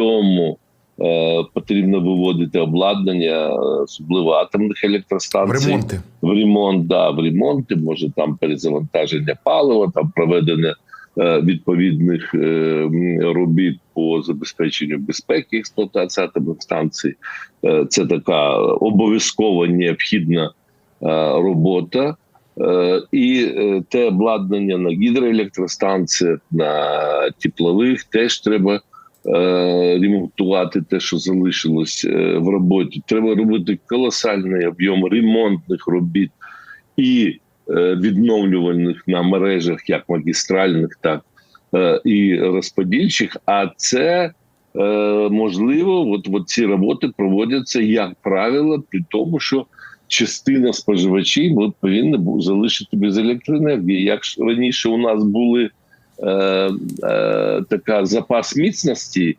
цьому е, потрібно виводити обладнання, особливо атомних В електростанцій. ремонти. В ремонт, да, в ремонти, може там перезавантаження палива, там проведення е, відповідних е, робіт по забезпеченню безпеки експлуатації атомних станцій. Е, це така обов'язкова необхідна е, робота. Е, І е, те обладнання на гідроелектростанціях, на теплових теж треба ремонтувати те, що залишилось е, в роботі. Треба робити колосальний об'єм ремонтних робіт і е, відновлювальних на мережах, як магістральних, так е, і розподільчих. А це можливо, от, от ці роботи проводяться, як правило, при тому, що частина споживачів повинна залишити без електроенергії. Як раніше у нас були така запас міцності,